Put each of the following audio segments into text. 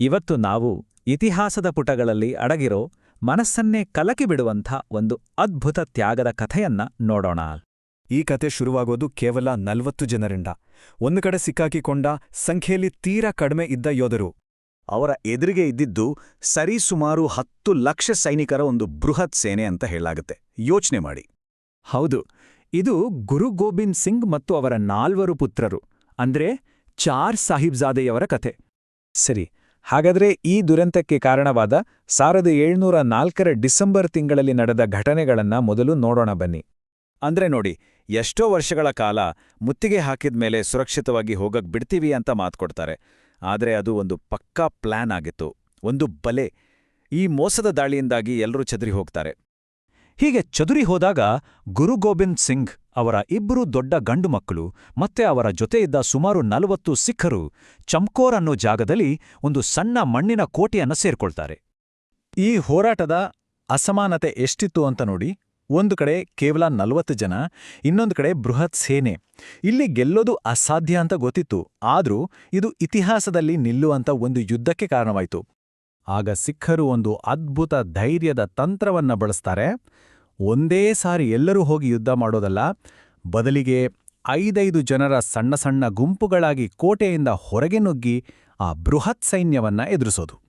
ಇವತ್ತು ನಾವು ಇತಿಹಾಸದ ಪುಟಗಳಲ್ಲಿ ಅಡಗಿರೋ ಮನಸ್ಸನ್ನೇ ಕಲಕಿಬಿಡುವಂಥ ಒಂದು ಅದ್ಭುತ ತ್ಯಾಗದ ಕಥೆಯನ್ನ ನೋಡೋಣ. ಈ ಕತೆ ಶುರುವಾಗೋದು ಕೇವಲ ನಲ್ವತ್ತು ಜನರಿಂದ. ಒಂದು ಕಡೆ ಸಿಕ್ಕಾಕಿಕೊಂಡ ಸಂಖ್ಯೆಯಲ್ಲಿ ತೀರಾ ಕಡಿಮೆ ಇದ್ದ ಯೋಧರು. ಅವರ ಎದುರಿಗೆ ಇದ್ದಿದ್ದು ಸರಿಸುಮಾರು ಹತ್ತು ಲಕ್ಷ ಸೈನಿಕರ ಒಂದು ಬೃಹತ್ ಸೇನೆ ಅಂತ ಹೇಳಲಾಗುತ್ತೆ. ಯೋಚನೆ ಮಾಡಿ. ಹೌದು ಇದು ಗುರು ಗೋಬಿಂದ್ ಸಿಂಗ್ ಮತ್ತು ಅವರ ನಾಲ್ವರು ಪುತ್ರರು ಅಂದ್ರೆ ಚಾರ್ ಸಾಹಿಬ್ಜಾದೆಯವರ ಕಥೆ. ಸರಿ ಹಾಗಾದ್ರೆ ಈ ದುರಂತಕ್ಕೆ ಕಾರಣವಾದ ಸಾವಿರದ ಏಳುನೂರ ನಾಲ್ಕರ ಡಿಸೆಂಬರ್ ತಿಂಗಳಲ್ಲಿ ನಡೆದ ಘಟನೆಗಳನ್ನ ಮೊದಲು ನೋಡೋಣ ಬನ್ನಿ. ಅಂದ್ರೆ ನೋಡಿ, ಎಷ್ಟೋ ವರ್ಷಗಳ ಕಾಲ ಮುತ್ತಿಗೆ ಹಾಕಿದ್ಮೇಲೆ ಸುರಕ್ಷಿತವಾಗಿ ಹೋಗಕ್ ಬಿಡ್ತೀವಿ ಅಂತ ಮಾತ್ಕೊಡ್ತಾರೆ ಆದ್ರೆ ಅದು ಒಂದು ಪಕ್ಕಾ ಪ್ಲಾನ್ ಆಗಿತ್ತು, ಒಂದು ಬಲೆ. ಈ ಮೋಸದ ದಾಳಿಯಿಂದಾಗಿ ಎಲ್ಲರೂ ಚದುರಿ ಹೋಗ್ತಾರೆ. ಹೀಗೆ ಚದುರಿ ಹೋದಾಗ ಗುರು ಗೋಬಿಂದ್ ಸಿಂಗ್ ಅವರ ಇಬ್ಬರು ದೊಡ್ಡ ಗಂಡು ಮಕ್ಕಳು ಮತ್ತೆ ಅವರ ಜೊತೆಯಿದ್ದ ಸುಮಾರು ನಲವತ್ತು ಸಿಖ್ಖರು ಚಮ್ಕೋರ್ ಅನ್ನೋ ಜಾಗದಲ್ಲಿ ಒಂದು ಸಣ್ಣ ಮಣ್ಣಿನ ಕೋಟೆಯನ್ನು ಸೇರ್ಕೊಳ್ತಾರೆ. ಈ ಹೋರಾಟದ ಅಸಮಾನತೆ ಎಷ್ಟಿತ್ತು ಅಂತ ನೋಡಿ, ಒಂದು ಕಡೆ ಕೇವಲ ನಲವತ್ತು ಜನ, ಇನ್ನೊಂದು ಕಡೆ ಬೃಹತ್ ಸೇನೆ. ಇಲ್ಲಿ ಗೆಲ್ಲೋದು ಅಸಾಧ್ಯ ಅಂತ ಗೊತ್ತಿತ್ತು, ಆದರೂ ಇದು ಇತಿಹಾಸದಲ್ಲಿ ನಿಲ್ಲುವಂತ ಒಂದು ಯುದ್ಧಕ್ಕೆ ಕಾರಣವಾಯಿತು. ಆಗ ಸಿಖ್ಖರು ಒಂದು ಅದ್ಭುತ ಧೈರ್ಯದ ತಂತ್ರವನ್ನ ಬಳಸ್ತಾರೆ ಒಂದೇ ಸಾರಿ ಎಲ್ಲರೂ ಹೋಗಿ ಯುದ್ಧ ಮಾಡೋದಲ್ಲ ಬದಲಿಗೆ ಐದೈದು ಜನರ ಸಣ್ಣ ಸಣ್ಣ ಗುಂಪುಗಳಾಗಿ ಕೋಟೆಯಿಂದ ಹೊರಗೆ ನುಗ್ಗಿ ಆ ಬೃಹತ್ ಸೈನ್ಯವನ್ನ ಎದುರಿಸೋದು.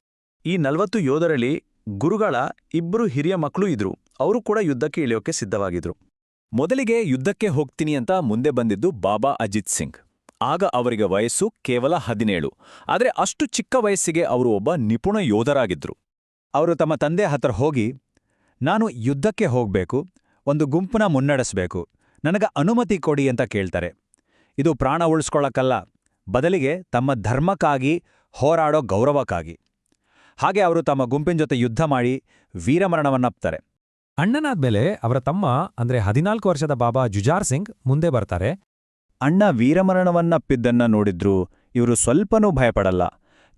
ಈ ನಲವತ್ತು ಯೋಧರಲ್ಲಿ ಗುರುಗಳ ಇಬ್ಬರು ಹಿರಿಯ ಮಕ್ಕಳು ಇದ್ರು. ಅವರು ಕೂಡ ಯುದ್ಧಕ್ಕೆ ಇಳಿಯೋಕೆ ಸಿದ್ಧವಾಗಿದ್ರು. ಮೊದಲಿಗೆ ಯುದ್ಧಕ್ಕೆ ಹೋಗ್ತೀನಿ ಅಂತ ಮುಂದೆ ಬಂದಿದ್ದು ಬಾಬಾ ಅಜಿತ್ ಸಿಂಗ್. ಆಗ ಅವರಿಗೆ ವಯಸ್ಸು ಕೇವಲ ಹದಿನೇಳು. ಆದರೆ ಅಷ್ಟು ಚಿಕ್ಕ ವಯಸ್ಸಿಗೆ ಅವರು ಒಬ್ಬ ನಿಪುಣ ಯೋಧರಾಗಿದ್ರು. ಅವರು ತಮ್ಮ ತಂದೆ ಹತ್ರ ಹೋಗಿ ನಾನು ಯುದ್ಧಕ್ಕೆ ಹೋಗ್ಬೇಕು ಒಂದು ಗುಂಪನ ಮುನ್ನಡೆಸಬೇಕು ನನಗ ಅನುಮತಿ ಕೊಡಿ ಅಂತ ಕೇಳ್ತಾರೆ. ಇದು ಪ್ರಾಣ ಉಳಿಸ್ಕೊಳ್ಳಕ್ಕಲ್ಲ ಬದಲಿಗೆ ತಮ್ಮ ಧರ್ಮಕ್ಕಾಗಿ ಹೋರಾಡೋ ಗೌರವಕ್ಕಾಗಿ. ಹಾಗೆ ಅವರು ತಮ್ಮ ಗುಂಪಿನ ಜೊತೆ ಯುದ್ಧ ಮಾಡಿ ವೀರಮರಣವನ್ನಪ್ತಾರೆ. ಅಣ್ಣನಾದ್ಮೇಲೆ ಅವರ ತಮ್ಮ ಅಂದ್ರೆ ಹದಿನಾಲ್ಕು ವರ್ಷದ ಬಾಬಾ ಜುಜಾರ್ ಸಿಂಗ್ ಮುಂದೆ ಬರ್ತಾರೆ. ಅಣ್ಣ ವೀರಮರಣವನ್ನಪ್ಪಿದ್ದನ್ನ ನೋಡಿದ್ರು ಇವರು ಸ್ವಲ್ಪನೂ ಭಯಪಡಲ್ಲ.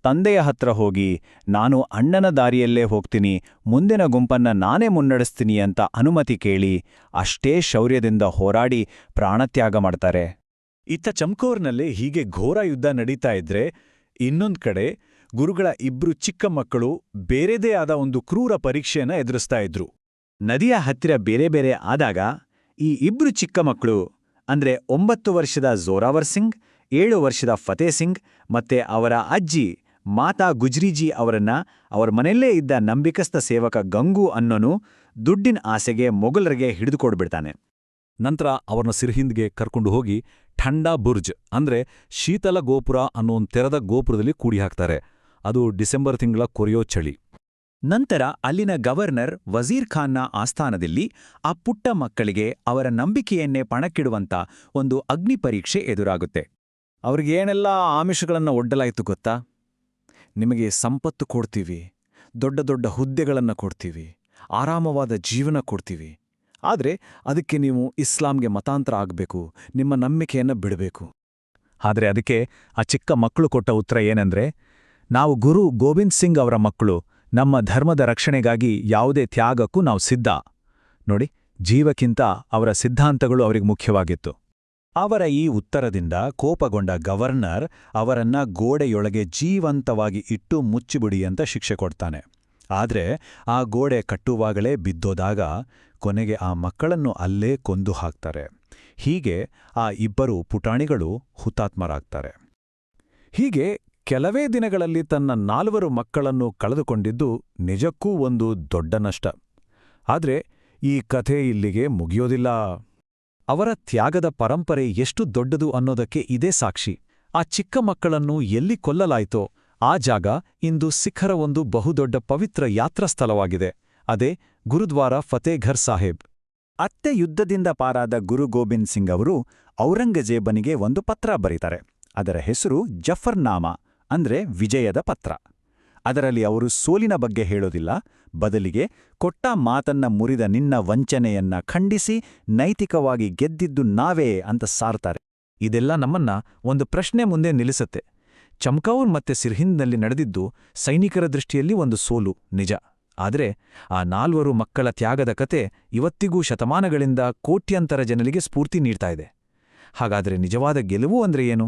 ತಂದೆಯ ಹತ್ರ ಹೋಗಿ, ನಾನು ಅಣ್ಣನ ದಾರಿಯಲ್ಲೇ ಹೋಗ್ತೀನಿ, ಮುಂದಿನ ಗುಂಪನ್ನ ನಾನೇ ಮುನ್ನಡೆಸ್ತೀನಿ ಅಂತ ಅನುಮತಿ ಕೇಳಿ, ಅಷ್ಟೇ ಶೌರ್ಯದಿಂದ ಹೋರಾಡಿ ಪ್ರಾಣತ್ಯಾಗ ಮಾಡ್ತಾರೆ. ಇತ್ತ ಚಮ್ಕೋರ್ನಲ್ಲಿ ಹೀಗೆ ಘೋರ ಯುದ್ಧ ನಡೀತಾ ಇದ್ರೆ, ಇನ್ನೊಂದ್ ಕಡೆ ಗುರುಗಳ ಇಬ್ರು ಚಿಕ್ಕ ಮಕ್ಕಳು ಬೇರೆದೇ ಆದ ಒಂದು ಕ್ರೂರ ಪರೀಕ್ಷೆಯನ್ನ ಎದುರಿಸ್ತಾ ಇದ್ರು. ನದಿಯ ಹತ್ತಿರ ಬೇರೆ ಬೇರೆ ಆದಾಗ, ಈ ಇಬ್ರು ಚಿಕ್ಕ ಮಕ್ಕಳು, ಅಂದ್ರೆ ಒಂಬತ್ತು ವರ್ಷದ ಜೋರಾವರ್ ಸಿಂಗ್, ಏಳು ವರ್ಷದ ಫತೇ ಸಿಂಗ್ ಮತ್ತೆ ಅವರ ಅಜ್ಜಿ ಮಾತಾ ಗುಜ್ರಿಜಿ ಅವರನ್ನ ಅವರ ಮನೆಯಲ್ಲೇ ಇದ್ದ ನಂಬಿಕಸ್ಥ ಸೇವಕ ಗಂಗು ಅನ್ನೋನು ದುಡ್ಡಿನ ಆಸೆಗೆ ಮೊಘಲರಿಗೆ ಹಿಡಿದುಕೊಡ್ಬಿಡ್ತಾನೆ ನಂತರ ಅವರನ್ನ ಸಿರ್ಹಿಂದ್ಗೆ ಕರ್ಕೊಂಡು ಹೋಗಿ ಠಂಡಾ ಬುರ್ಜ್ ಅಂದ್ರೆ ಶೀತಲ ಗೋಪುರ ಅನ್ನೋ ತೆರೆದ ಗೋಪುರದಲ್ಲಿ ಕೂಡಿ ಹಾಕ್ತಾರೆ. ಅದು ಡಿಸೆಂಬರ್ ತಿಂಗಳ ಕೊರೆಯೋ ಚಳಿ. ನಂತರ ಅಲ್ಲಿನ ಗವರ್ನರ್ ವಜೀರ್ ಖಾನ್ನ ಆಸ್ಥಾನದಲ್ಲಿ ಆ ಪುಟ್ಟ ಮಕ್ಕಳಿಗೆ ಅವರ ನಂಬಿಕೆಯನ್ನೇ ಪಣಕ್ಕಿಡುವಂತ ಒಂದು ಅಗ್ನಿ ಪರೀಕ್ಷೆ ಎದುರಾಗುತ್ತೆ. ಅವ್ರಿಗೇನೆಲ್ಲ ಆಮಿಷಗಳನ್ನು ಒಡ್ಡಲಾಯಿತು ಗೊತ್ತಾ? ನಿಮಗೆ ಸಂಪತ್ತು ಕೊಡ್ತೀವಿ, ದೊಡ್ಡ ದೊಡ್ಡ ಹುದ್ದೆಗಳನ್ನು ಕೊಡ್ತೀವಿ, ಆರಾಮವಾದ ಜೀವನ ಕೊಡ್ತೀವಿ. ಆದರೆ ಅದಕ್ಕೆ ನೀವು ಇಸ್ಲಾಂಗೆ ಮತಾಂತರ ಆಗಬೇಕು, ನಿಮ್ಮ ನಂಬಿಕೆಯನ್ನು ಬಿಡಬೇಕು. ಆದರೆ ಅದಕ್ಕೆ ಆ ಚಿಕ್ಕ ಮಕ್ಕಳು ಕೊಟ್ಟ ಉತ್ತರ ಏನಂದ್ರೆ, ನಾವು ಗುರು ಗೋವಿಂದ್ ಸಿಂಗ್ ಅವರ ಮಕ್ಕಳು, ನಮ್ಮ ಧರ್ಮದ ರಕ್ಷಣೆಗಾಗಿ ಯಾವುದೇ ತ್ಯಾಗಕ್ಕೂ ನಾವು ಸಿದ್ಧ. ನೋಡಿ, ಜೀವಕ್ಕಿಂತ ಅವರ ಸಿದ್ಧಾಂತಗಳು ಅವರಿಗೆ ಮುಖ್ಯವಾಗಿತ್ತು. ಅವರ ಈ ಉತ್ತರದಿಂದ ಕೋಪಗೊಂಡ ಗವರ್ನರ್ ಅವರನ್ನ ಗೋಡೆಯೊಳಗೆ ಜೀವಂತವಾಗಿ ಇಟ್ಟು ಮುಚ್ಚಿಬಿಡಿ ಅಂತ ಶಿಕ್ಷೆ ಕೊಡ್ತಾನೆ. ಆದರೆ ಆ ಗೋಡೆ ಕಟ್ಟುವಾಗಲೇ ಬಿದ್ದೋದಾಗ ಕೊನೆಗೆ ಆ ಮಕ್ಕಳನ್ನು ಅಲ್ಲೇ ಕೊಂದು ಹಾಕ್ತಾರೆ. ಹೀಗೆ ಆ ಇಬ್ಬರು ಪುಟಾಣಿಗಳು ಹುತಾತ್ಮರಾಗ್ತಾರೆ. ಹೀಗೆ ಕೆಲವೇ ದಿನಗಳಲ್ಲಿ ತನ್ನ ನಾಲ್ವರು ಮಕ್ಕಳನ್ನು ಕಳೆದುಕೊಂಡಿದ್ದು ನಿಜಕ್ಕೂ ಒಂದು ದೊಡ್ಡ ನಷ್ಟ. ಆದರೆ ಈ ಕಥೆ ಇಲ್ಲಿಗೆ ಮುಗಿಯೋದಿಲ್ಲ. ಅವರ ತ್ಯಾಗದ ಪರಂಪರೆ ಎಷ್ಟು ದೊಡ್ಡದು ಅನ್ನೋದಕ್ಕೆ ಇದೇ ಸಾಕ್ಷಿ. ಆ ಚಿಕ್ಕ ಮಕ್ಕಳನ್ನು ಎಲ್ಲಿ ಕೊಲ್ಲಲಾಯ್ತೋ ಆ ಜಾಗ ಇಂದು ಸಿಖ್ಖರ ಒಂದು ಬಹುದೊಡ್ಡ ಪವಿತ್ರ ಯಾತ್ರಾಸ್ಥಳವಾಗಿದೆ. ಅದೇ ಗುರುದ್ವಾರ ಫತೇಘರ್ ಸಾಹೇಬ್. ಅತ್ತೆ ಯುದ್ಧದಿಂದ ಪಾರಾದ ಗುರು ಗೋಬಿಂದ್ ಸಿಂಗ್ ಅವರು ಔರಂಗಜೇಬನಿಗೆ ಒಂದು ಪತ್ರ ಬರೀತಾರೆ. ಅದರ ಹೆಸರು ಜಫರ್ನಾಮ, ಅಂದ್ರೆ ವಿಜಯದ ಪತ್ರ. ಅದರಲ್ಲಿ ಅವರು ಸೋಲಿನ ಬಗ್ಗೆ ಹೇಳೋದಿಲ್ಲ. ಬದಲಿಗೆ ಕೊಟ್ಟ ಮಾತನ್ನ ಮುರಿದ ನಿನ್ನ ವಂಚನೆಯನ್ನ ಖಂಡಿಸಿ ನೈತಿಕವಾಗಿ ಗೆದ್ದಿದ್ದು ನಾವೇ ಅಂತ ಸಾರ್ತಾರೆ. ಇದೆಲ್ಲ ನಮ್ಮನ್ನ ಒಂದು ಪ್ರಶ್ನೆ ಮುಂದೆ ನಿಲ್ಲಿಸುತ್ತೆ. ಚಮ್ಕೌರ್ ಮತ್ತೆ ಸಿರ್ಹಿಂದ್ನಲ್ಲಿ ನಡೆದಿದ್ದು ಸೈನಿಕರ ದೃಷ್ಟಿಯಲ್ಲಿ ಒಂದು ಸೋಲು, ನಿಜ. ಆದರೆ ಆ ನಾಲ್ವರು ಮಕ್ಕಳ ತ್ಯಾಗದ ಕತೆ ಇವತ್ತಿಗೂ ಶತಮಾನಗಳಿಂದ ಕೋಟ್ಯಂತರ ಜನರಿಗೆ ಸ್ಫೂರ್ತಿ ನೀಡ್ತಾ ಇದೆ. ಹಾಗಾದ್ರೆ ನಿಜವಾದ ಗೆಲುವು ಅಂದ್ರೆ ಏನು?